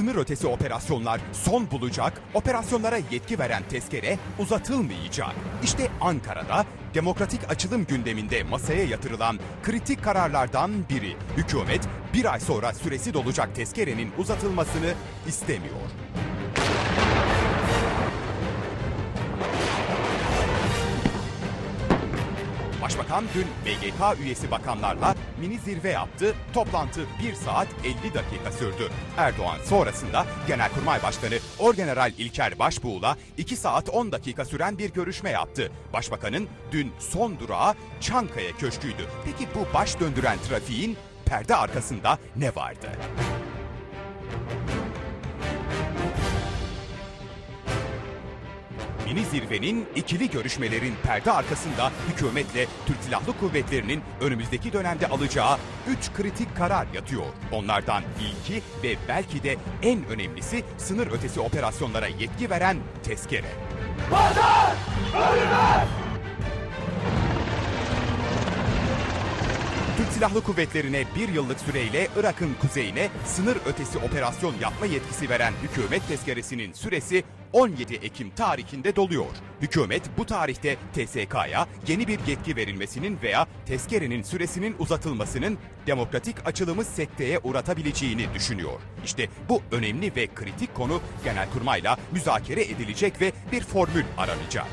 Sınır ötesi operasyonlar son bulacak, operasyonlara yetki veren tezkere uzatılmayacak. İşte Ankara'da demokratik açılım gündeminde masaya yatırılan kritik kararlardan biri. Hükümet bir ay sonra süresi dolacak tezkerenin uzatılmasını istemiyor. Başbakan dün BGK üyesi bakanlarla mini zirve yaptı. Toplantı 1 saat 50 dakika sürdü. Erdoğan sonrasında Genelkurmay Başkanı Orgeneral İlker Başbuğ'la 2 saat 10 dakika süren bir görüşme yaptı. Başbakanın dün son durağı Çankaya Köşkü'ydü. Peki bu baş döndüren trafiğin perde arkasında ne vardı? Mini zirvenin ikili görüşmelerin perde arkasında hükümetle Türk Silahlı Kuvvetleri'nin önümüzdeki dönemde alacağı 3 kritik karar yatıyor. Onlardan ilki ve belki de en önemlisi sınır ötesi operasyonlara yetki veren tezkere. Türk Silahlı Kuvvetleri'ne bir yıllık süreyle Irak'ın kuzeyine sınır ötesi operasyon yapma yetkisi veren hükümet tezkeresinin süresi 17 Ekim tarihinde doluyor. Hükümet bu tarihte TSK'ya yeni bir yetki verilmesinin veya tezkerenin süresinin uzatılmasının demokratik açılımı sekteye uğratabileceğini düşünüyor. İşte bu önemli ve kritik konu Genelkurmay'la müzakere edilecek ve bir formül aranacak.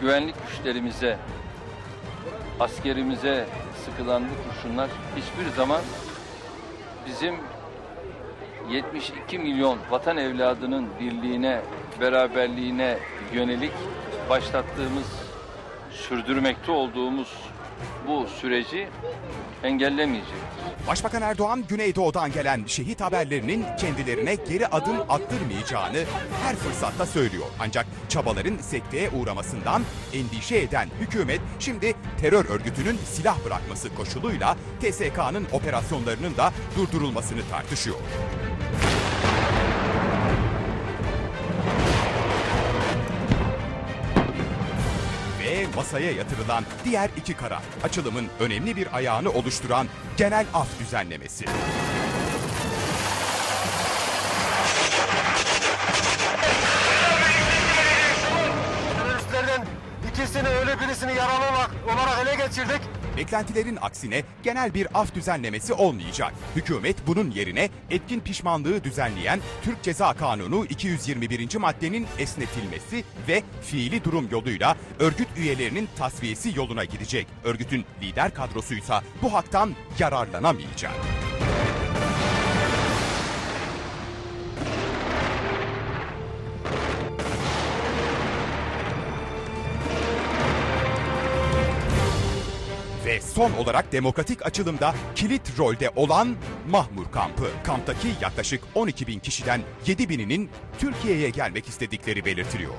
Güvenlik güçlerimize, askerimize sıkılan bu kurşunlar hiçbir zaman bizim 72 milyon vatan evladının birliğine, beraberliğine yönelik başlattığımız, sürdürmekte olduğumuz bu süreci engellemeyecektir. Başbakan Erdoğan Güneydoğu'dan gelen şehit haberlerinin kendilerine geri adım attırmayacağını her fırsatta söylüyor. Ancak çabaların sekteye uğramasından endişe eden hükümet şimdi terör örgütünün silah bırakması koşuluyla TSK'nın operasyonlarının da durdurulmasını tartışıyor. Masaya yatırılan diğer iki karar. Açılımın önemli bir ayağını oluşturan genel af düzenlemesi. İkisini öyle birisini yaralı olarak ele geçirdik. Beklentilerin aksine genel bir af düzenlemesi olmayacak. Hükümet bunun yerine etkin pişmanlığı düzenleyen Türk Ceza Kanunu 221. maddenin esnetilmesi ve fiili durum yoluyla örgüt üyelerinin tasfiyesi yoluna gidecek. Örgütün lider kadrosuysa bu haktan yararlanamayacak. Son olarak demokratik açılımda kilit rolde olan Mahmur kampı. Kamptaki yaklaşık 12 bin kişiden 7 bininin Türkiye'ye gelmek istedikleri belirtiliyor.